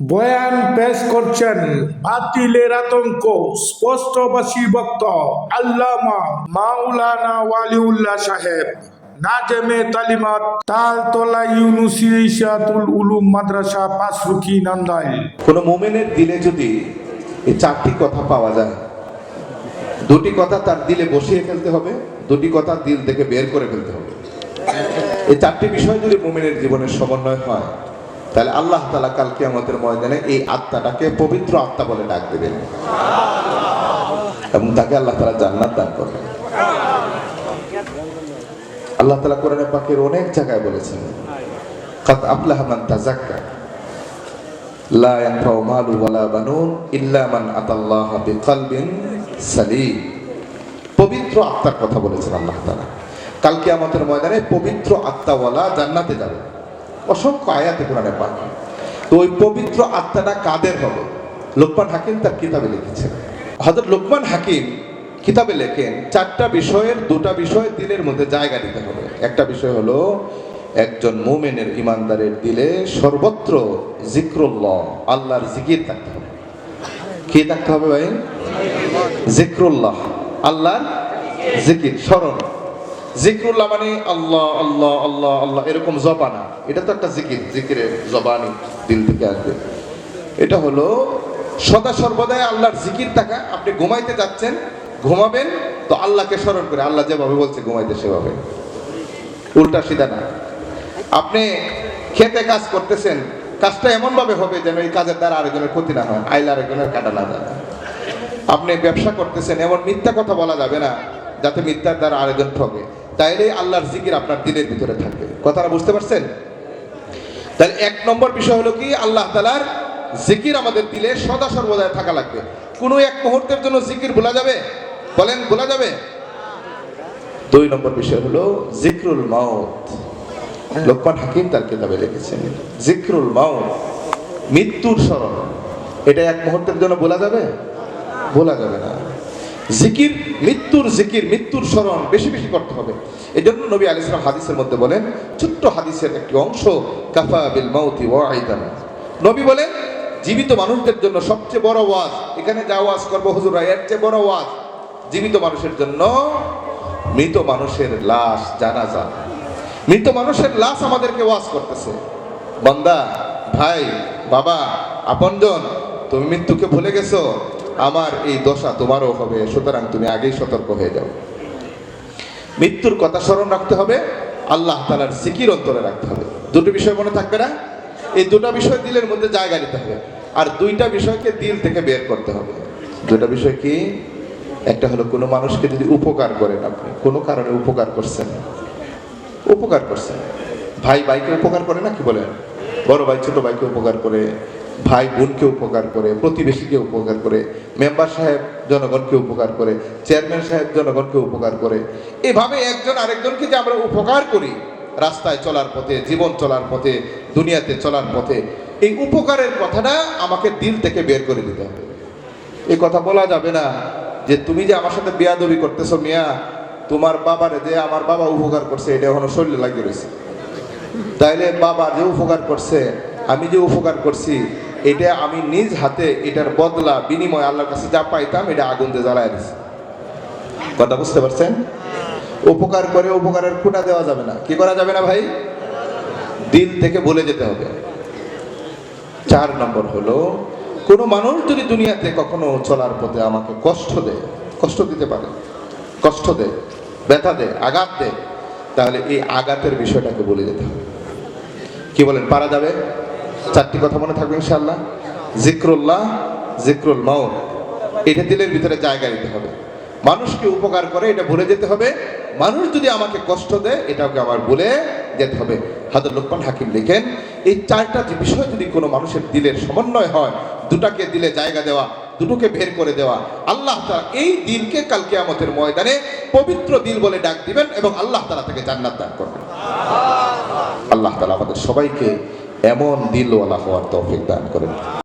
বয়ান পেশ করছেন বাতিলের আতঙ্ক, স্পষ্টবাসী বক্ত আল্লামা মাওলানা ওয়ালিউল্লাহ সাহেব, নাজেমে তালিমাত তালতলা উলুম মাদ্রাসা কোনো মোমেনের দিলে যদি এই চারটি কথা পাওয়া যায়, দুটি কথা তার দিলে বসিয়ে ফেলতে হবে, দুটি কথা দিল থেকে বের করে ফেলতে হবে। এই চারটি বিষয় যদি মোমেনের জীবনের সমন্বয় হয় তাহলে আল্লাহ তালা কালকে আমাদের ময়দানে এই আত্মাটাকে পবিত্র আত্মা বলে ডাক দেবেন। এবং তাকে আল্লাহ তালা জান্নাত দান করবেন। আল্লাহ তালা কোরআনে পাখির অনেক জায়গায় বলেছেন কাত আবলাহ মান তাজাক্কা লা ইয়ানফাউ মালু ওয়ালা বানুন ইল্লা মান আতাল্লাহ বিকলবিন সালিম। পবিত্র আত্মার কথা বলেছেন আল্লাহ তাআলা। কালকে আমাদের ময়দানে পবিত্র আত্মাওয়ালা জান্নাতে যাবে। অসংখ্য আয়াতে কোরআনে পাক তো ওই পবিত্র আত্মাটা কাদের হবে? লোকমান হাকিম তার কিতাবে লিখেছেন। হযরত লোকমান হাকিম কিতাবে লেখেন, চারটা বিষয়ের দুটা বিষয় দিলের মধ্যে জায়গা দিতে হবে। একটা বিষয় হলো, একজন মোমেনের ইমানদারের দিলে সর্বত্র জিক্রুল্লাহ, আল্লাহর জিকির থাকতে হবে। কি থাকতে হবে ভাই? জিক্রুল্লাহ, আল্লাহর জিকির, স্মরণ। জিক্রুল্লাহ মানে আল্লাহ আল্লাহ আল্লাহ আল্লাহ, এরকম জবানা। এটা তো একটা জিকির, জিকিরের জবানি দিল থেকে আসবে। এটা হলো, সদা সর্বদাই আল্লাহর জিকির থাকা, আপনি ঘুমাইতে যাচ্ছেন, ঘুমাবেন, তো আল্লাহকে স্মরণ করে, আল্লাহ যেভাবে বলছে, ঘুমাইতে সেভাবে। উল্টা সিধা না। আপনি খেতে কাজ করতেছেন, কাজটা এমনভাবে হবে যেন এই কাজের দ্বারা আরেকজনের ক্ষতি না হয়, আইলে আরেকজনের কাটা না যায়। আপনি ব্যবসা করতেছেন, এমন মিথ্যা কথা বলা যাবে না, যাতে মিথ্যার দ্বারা আরেকজন ঠকে তাইলে আল্লাহর জিকির আপনার দিলের ভিতরে থাকবে। কথাটা বুঝতে পারছেন? তাহলে এক নম্বর বিষয় হলো কি? আল্লাহ তালার জিকির আমাদের দিলে সদা সর্বদাই থাকা লাগবে। কোনো এক মুহূর্তের জন্য জিকির ভোলা যাবে? বলেন, ভোলা যাবে? দুই নম্বর বিষয় হলো জিক্রুল মাউত। লোকমান হাকিম তার কিতাবে লিখেছেন, জিক্রুল মাউত, মৃত্যুর স্মরণ। এটা এক মুহূর্তের জন্য বলা যাবে? বলা যাবে না। জিকির মৃত্যুর জিকির, মৃত্যুর স্মরণ বেশি বেশি করতে হবে। এই জন্য নবী আলী ইসলাম হাদিসের মধ্যে বলেন, ছোট্ট হাদিসের একটি অংশ, কাফা বিল মাউতি ওয়াইদান নবী বলেন, জীবিত মানুষদের জন্য সবচেয়ে বড় ওয়াজ, এখানে যা ওয়াজ করব হুজুরা এর চেয়ে বড় ওয়াজ, জীবিত মানুষের জন্য মৃত মানুষের লাশ, জানাজা। মৃত মানুষের লাশ আমাদেরকে ওয়াজ করতেছে। বন্দা, ভাই, বাবা, আপনজন, তুমি মৃত্যুকে ভুলে গেছো আমার এই দশা তোমারও হবে, সুতরাং তুমি আগেই সতর্ক হয়ে যাও। মৃত্যুর কথা স্মরণ রাখতে হবে, আল্লাহ তালার জিকির অন্তরে রাখতে হবে। দুটো বিষয় মনে থাকবে না? এই দুটো বিষয় দিলের মধ্যে জায়গা নিতে হবে, আর দুইটা বিষয়কে দিল থেকে বের করতে হবে। দুটা বিষয় কি? একটা হলো কোনো মানুষকে যদি উপকার করেন আপনি, কোনো কারণে উপকার করছেন। উপকার করছেন। ভাই ভাইকে উপকার করে না কি বলেন? বড় ভাই, ছোট ভাইকে উপকার করে। ভাই বোনকে উপকার করে, প্রতিবেশীকে উপকার করে, মেম্বার সাহেব জনগণকে উপকার করে, চেয়ারম্যান সাহেব জনগণকে উপকার করে। এভাবে একজন আরেকজনকে যে আমরা উপকার করি, রাস্তায় চলার পথে, জীবন চলার পথে, দুনিয়াতে চলার পথে, এই উপকারের কথাটা আমাকে দিল থেকে বের করে দিতে হবে। এই কথা বলা যাবে না যে তুমি যে আমার সাথে বেয়াদবি করতেছো মিয়া, তোমার বাবারে যে আমার বাবা উপকার করছে, এটা এখনও শরীরে লাগিয়ে রয়েছে। তাইলে বাবা যে উপকার করছে, আমি যে উপকার করছি এটা আমি নিজ হাতে এটার বদলা, বিনিময় আল্লাহর কাছে যা পাইতাম, এটা আগুন দিয়ে জ্বালায় দিছি। কথা বুঝতে পারছেন? উপকার করে উপকারের খুঁটা দেওয়া যাবে না। কি করা যাবে না ভাই? দিল থেকে বলে যেতে হবে। চার নম্বর হলো, কোনো মানুষ যদি দুনিয়াতে কখনো চলার পথে আমাকে কষ্ট দেয়, কষ্ট দিতে পারে, কষ্ট দেয়, ব্যথা দেয়, আঘাত দেয়, তাহলে এই আঘাতের বিষয়টাকে বলে যেতে হবে। কি বলেন, পারা যাবে? চারটি কথা মনে থাকবে ইনশাল্লাহ জিক্রুল্লাহ, জিক্রুল মাউত। এটা দিলের ভিতরে জায়গা দিতে হবে। মানুষকে উপকার করে এটা ভুলে যেতে হবে। মানুষ যদি আমাকে কষ্ট দেয়, এটাকে আমার ভুলে যেতে হবে। হাজার লোকমান হাকিম লিখেন, এই চারটা বিষয় যদি কোনো মানুষের দিলের সমন্বয় হয়, দুটাকে দিলে জায়গা দেওয়া, দুটোকে বের করে দেওয়া, আল্লাহ তারা এই দিনকে কালকে আমাদের ময়দানে পবিত্র দিল বলে ডাক দিবেন এবং আল্লাহ তালা থেকে জান্নাত দান করবেন। আল্লাহ তালা আমাদের সবাইকে এমন দিলওয়ালা হওয়ার তৌফিক দান করেন।